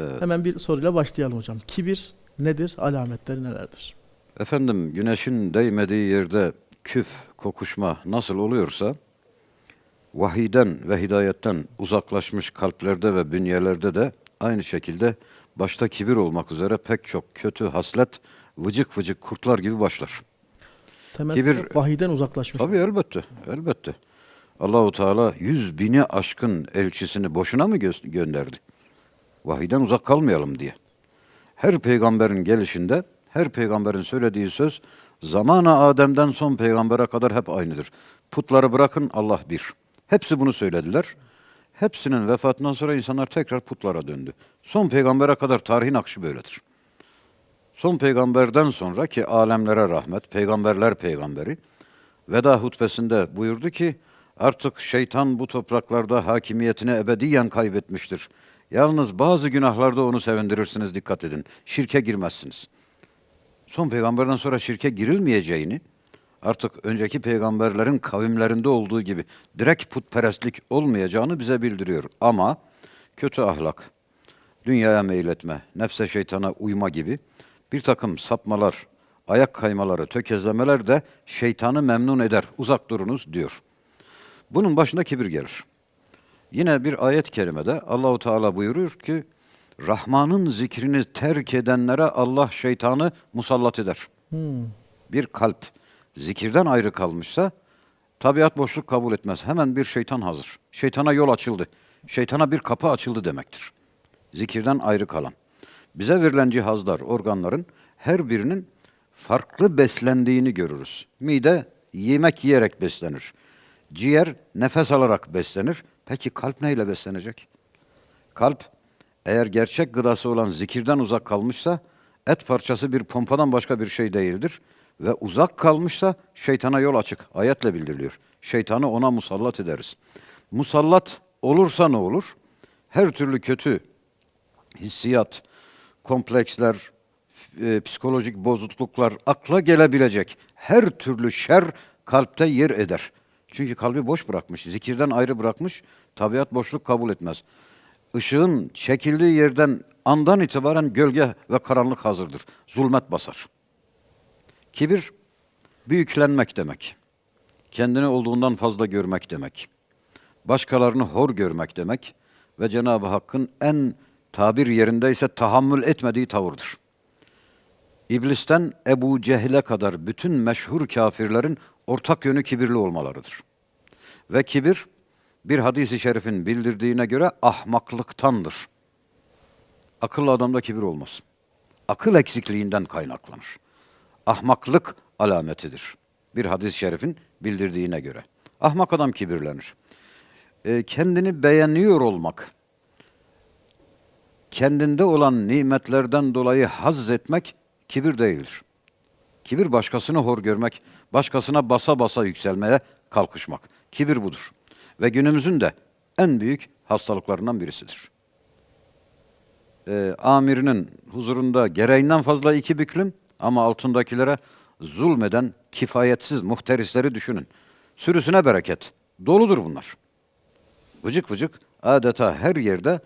Evet. Hemen bir soruyla başlayalım hocam. Kibir nedir? Alametleri nelerdir? Efendim güneşin değmediği yerde küf, kokuşma nasıl oluyorsa vahiden ve hidayetten uzaklaşmış kalplerde ve bünyelerde de aynı şekilde başta kibir olmak üzere pek çok kötü haslet vıcık vıcık kurtlar gibi başlar. Temel Kibir- vahiden uzaklaşmış. Tabii elbette, elbette. Allahu Teala yüz bini aşkın elçisini boşuna mı gö- gönderdi? Vahiden uzak kalmayalım diye. Her peygamberin gelişinde, her peygamberin söylediği söz zamana Adem'den son peygambere kadar hep aynıdır. Putları bırakın Allah bir. Hepsi bunu söylediler. Hepsinin vefatından sonra insanlar tekrar putlara döndü. Son peygambere kadar tarihin akışı böyledir. Son peygamberden sonra ki alemlere rahmet, peygamberler peygamberi veda hutbesinde buyurdu ki artık şeytan bu topraklarda hakimiyetini ebediyen kaybetmiştir. Yalnız bazı günahlarda onu sevindirirsiniz dikkat edin. Şirke girmezsiniz. Son peygamberden sonra şirke girilmeyeceğini artık önceki peygamberlerin kavimlerinde olduğu gibi direkt putperestlik olmayacağını bize bildiriyor. Ama kötü ahlak, dünyaya meyletme, nefse şeytana uyma gibi bir takım sapmalar, ayak kaymaları, tökezlemeler de şeytanı memnun eder. Uzak durunuz diyor. Bunun başında kibir gelir. Yine bir ayet-i kerimede Allahu Teala buyuruyor ki Rahman'ın zikrini terk edenlere Allah şeytanı musallat eder. Bir kalp zikirden ayrı kalmışsa tabiat boşluk kabul etmez. Hemen bir şeytan hazır. Şeytana yol açıldı. Şeytana bir kapı açıldı demektir. Zikirden ayrı kalan. Bize verilen cihazlar, organların her birinin farklı beslendiğini görürüz. Mide yemek yiyerek beslenir. Ciğer nefes alarak beslenir. Peki kalp neyle beslenecek? Kalp eğer gerçek gıdası olan zikirden uzak kalmışsa et parçası bir pompadan başka bir şey değildir ve uzak kalmışsa şeytana yol açık. Ayetle bildiriliyor. Şeytanı ona musallat ederiz. Musallat olursa ne olur? Her türlü kötü hissiyat, kompleksler, e, psikolojik bozukluklar, akla gelebilecek her türlü şer kalpte yer eder. Çünkü kalbi boş bırakmış, zikirden ayrı bırakmış, tabiat boşluk kabul etmez. Işığın çekildiği yerden andan itibaren gölge ve karanlık hazırdır. Zulmet basar. Kibir, büyüklenmek demek. Kendini olduğundan fazla görmek demek. Başkalarını hor görmek demek ve Cenab-ı Hakk'ın en tabir yerindeyse tahammül etmediği tavırdır. İblisten Ebu Cehil'e kadar bütün meşhur kafirlerin ortak yönü kibirli olmalarıdır. Ve kibir bir hadisi şerifin bildirdiğine göre ahmaklıktandır. Akıllı adamda kibir olmaz. Akıl eksikliğinden kaynaklanır. Ahmaklık alametidir. Bir hadis-i şerifin bildirdiğine göre. Ahmak adam kibirlenir. Ee, kendini beğeniyor olmak, kendinde olan nimetlerden dolayı haz etmek kibir değildir. Kibir başkasını hor görmek, başkasına basa basa yükselmeye kalkışmak. Kibir budur. Ve günümüzün de en büyük hastalıklarından birisidir. Ee, amirinin huzurunda gereğinden fazla iki büklüm ama altındakilere zulmeden kifayetsiz muhterisleri düşünün. Sürüsüne bereket. Doludur bunlar. Vıcık vıcık adeta her yerde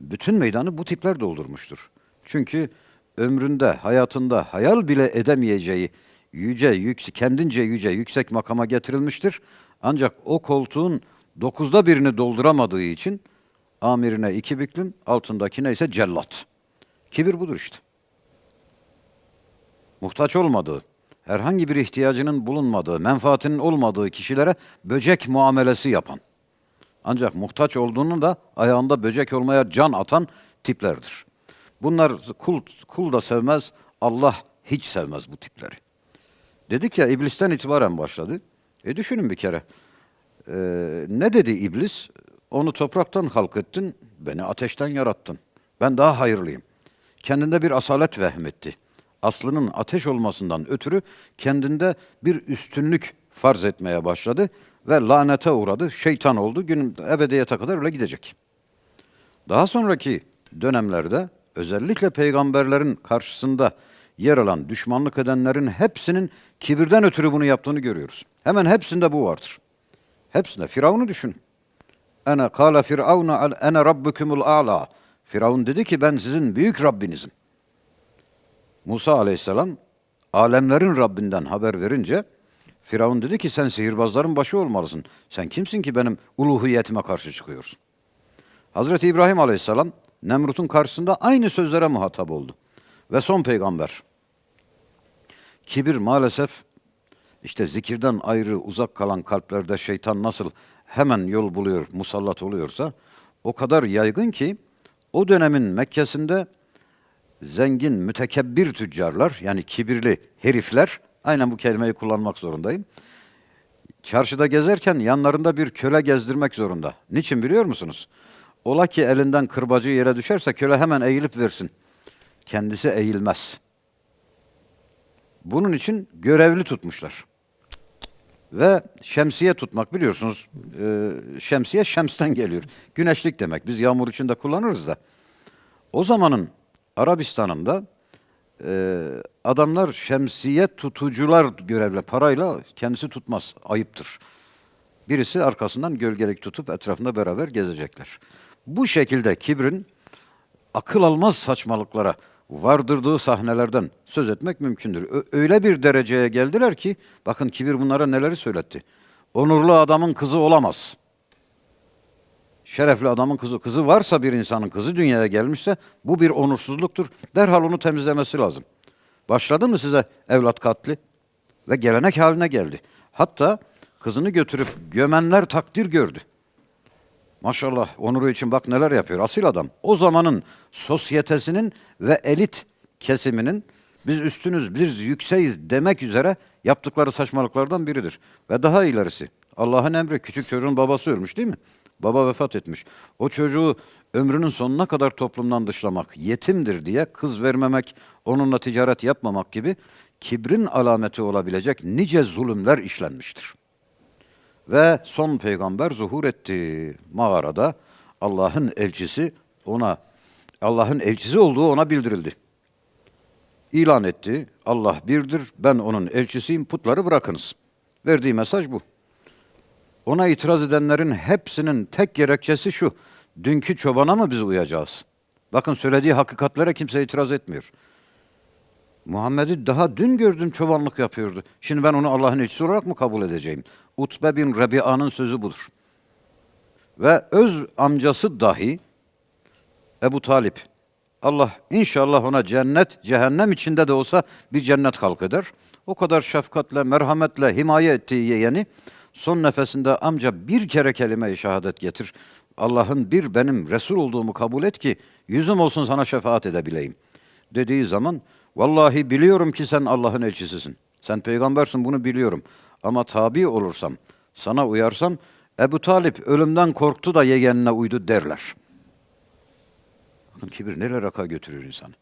bütün meydanı bu tipler doldurmuştur. Çünkü ömründe, hayatında hayal bile edemeyeceği yüce, yüksek, kendince yüce, yüksek makama getirilmiştir. Ancak o koltuğun dokuzda birini dolduramadığı için amirine iki büklüm, altındakine ise cellat. Kibir budur işte. Muhtaç olmadığı, herhangi bir ihtiyacının bulunmadığı, menfaatinin olmadığı kişilere böcek muamelesi yapan, ancak muhtaç olduğunu da ayağında böcek olmaya can atan tiplerdir. Bunlar kul, kul da sevmez, Allah hiç sevmez bu tipleri. Dedik ya iblisten itibaren başladı. E düşünün bir kere. Ee, ne dedi iblis? Onu topraktan halk ettin, beni ateşten yarattın. Ben daha hayırlıyım. Kendinde bir asalet vehmetti. Aslının ateş olmasından ötürü kendinde bir üstünlük farz etmeye başladı ve lanete uğradı. Şeytan oldu. Gün ebediyete kadar öyle gidecek. Daha sonraki dönemlerde özellikle peygamberlerin karşısında yer alan düşmanlık edenlerin hepsinin kibirden ötürü bunu yaptığını görüyoruz. Hemen hepsinde bu vardır. Hepsinde. Firavun'u düşün. Ene kâle firavuna ene rabbukumul a'la. Firavun dedi ki ben sizin büyük Rabbinizim. Musa aleyhisselam alemlerin Rabbinden haber verince Firavun dedi ki sen sihirbazların başı olmalısın. Sen kimsin ki benim uluhiyetime karşı çıkıyorsun? Hazreti İbrahim aleyhisselam Nemrut'un karşısında aynı sözlere muhatap oldu. Ve son peygamber. Kibir maalesef işte zikirden ayrı uzak kalan kalplerde şeytan nasıl hemen yol buluyor, musallat oluyorsa o kadar yaygın ki o dönemin Mekke'sinde zengin, mütekebbir tüccarlar yani kibirli herifler aynen bu kelimeyi kullanmak zorundayım. Çarşıda gezerken yanlarında bir köle gezdirmek zorunda. Niçin biliyor musunuz? Ola ki elinden kırbacı yere düşerse köle hemen eğilip versin. Kendisi eğilmez. Bunun için görevli tutmuşlar. Ve şemsiye tutmak biliyorsunuz. e, şemsiye şemsten geliyor. Güneşlik demek. Biz yağmur için de kullanırız da. O zamanın Arabistan'ında e, adamlar şemsiye tutucular görevle parayla kendisi tutmaz. Ayıptır. Birisi arkasından gölgelik tutup etrafında beraber gezecekler. Bu şekilde kibrin akıl almaz saçmalıklara vardırdığı sahnelerden söz etmek mümkündür. Öyle bir dereceye geldiler ki bakın kibir bunlara neleri söyletti. Onurlu adamın kızı olamaz. Şerefli adamın kızı, kızı varsa bir insanın kızı dünyaya gelmişse bu bir onursuzluktur. Derhal onu temizlemesi lazım. Başladı mı size evlat katli? Ve gelenek haline geldi. Hatta kızını götürüp gömenler takdir gördü. Maşallah onuru için bak neler yapıyor asil adam. O zamanın sosyetesinin ve elit kesiminin biz üstünüz, biz yükseğiz demek üzere yaptıkları saçmalıklardan biridir. Ve daha ilerisi Allah'ın emri küçük çocuğun babası ölmüş değil mi? Baba vefat etmiş. O çocuğu ömrünün sonuna kadar toplumdan dışlamak, yetimdir diye kız vermemek, onunla ticaret yapmamak gibi kibrin alameti olabilecek nice zulümler işlenmiştir. Ve son peygamber zuhur etti mağarada. Allah'ın elçisi ona Allah'ın elçisi olduğu ona bildirildi. İlan etti. Allah birdir. Ben onun elçisiyim. Putları bırakınız. Verdiği mesaj bu. Ona itiraz edenlerin hepsinin tek gerekçesi şu. Dünkü çobana mı biz uyacağız? Bakın söylediği hakikatlere kimse itiraz etmiyor. Muhammed'i daha dün gördüm çobanlık yapıyordu. Şimdi ben onu Allah'ın elçisi olarak mı kabul edeceğim? Utbe bin Rebi'a'nın sözü budur. Ve öz amcası dahi Ebu Talip. Allah inşallah ona cennet, cehennem içinde de olsa bir cennet halk eder. O kadar şefkatle, merhametle himaye ettiği yeğeni son nefesinde amca bir kere kelime-i şehadet getir. Allah'ın bir benim Resul olduğumu kabul et ki yüzüm olsun sana şefaat edebileyim. Dediği zaman vallahi biliyorum ki sen Allah'ın elçisisin. Sen peygambersin bunu biliyorum. Ama tabi olursam, sana uyarsam Ebu Talip ölümden korktu da yeğenine uydu derler. Bakın kibir nereye raka götürüyor insanı.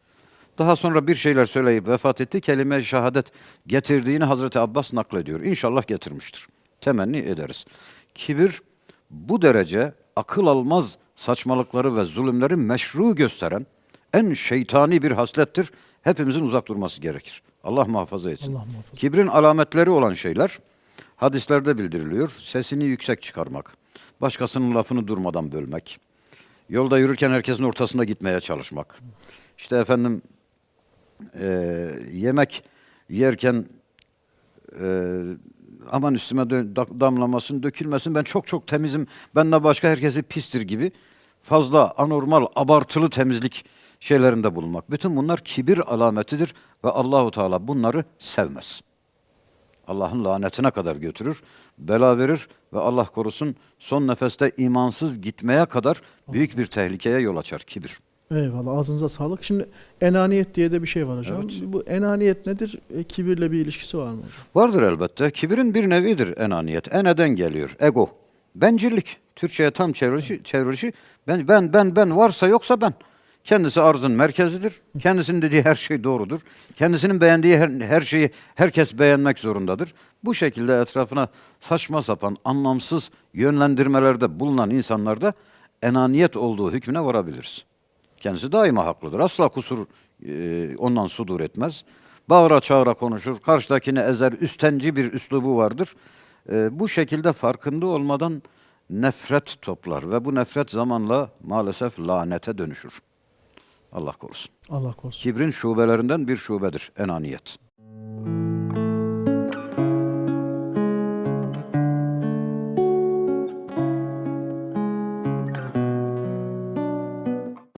Daha sonra bir şeyler söyleyip vefat etti. Kelime-i şehadet getirdiğini Hazreti Abbas naklediyor. İnşallah getirmiştir. Temenni ederiz. Kibir bu derece akıl almaz saçmalıkları ve zulümleri meşru gösteren en şeytani bir haslettir. Hepimizin uzak durması gerekir. Allah muhafaza etsin. Allah muhafaza. Kibrin alametleri olan şeyler hadislerde bildiriliyor. Sesini yüksek çıkarmak, başkasının lafını durmadan bölmek, yolda yürürken herkesin ortasında gitmeye çalışmak. İşte efendim eee, yemek yerken eee, aman üstüme damlamasın, dökülmesin. Ben çok çok temizim. Benden başka herkesi pistir gibi fazla anormal, abartılı temizlik şeylerinde bulunmak. Bütün bunlar kibir alametidir ve Allahu Teala bunları sevmez. Allah'ın lanetine kadar götürür, bela verir ve Allah korusun son nefeste imansız gitmeye kadar büyük bir tehlikeye yol açar kibir. Eyvallah ağzınıza sağlık. Şimdi enaniyet diye de bir şey var hocam. Evet. Bu enaniyet nedir? E, kibirle bir ilişkisi var mı hocam? Vardır elbette. Kibirin bir nevidir enaniyet. Eneden geliyor. Ego. Bencillik. Türkçe'ye tam çevrilişi, çevrilişi ben, ben, ben, ben varsa yoksa ben. Kendisi arzın merkezidir. Kendisinin dediği her şey doğrudur. Kendisinin beğendiği her, her şeyi herkes beğenmek zorundadır. Bu şekilde etrafına saçma sapan, anlamsız yönlendirmelerde bulunan insanlarda enaniyet olduğu hükmüne varabiliriz. Kendisi daima haklıdır. Asla kusur e, ondan sudur etmez. Bağıra çağıra konuşur. Karşıdakini ezer. Üstenci bir üslubu vardır. E, bu şekilde farkında olmadan nefret toplar ve bu nefret zamanla maalesef lanete dönüşür. Allah korusun. Allah korusun. Kibrin şubelerinden bir şubedir enaniyet.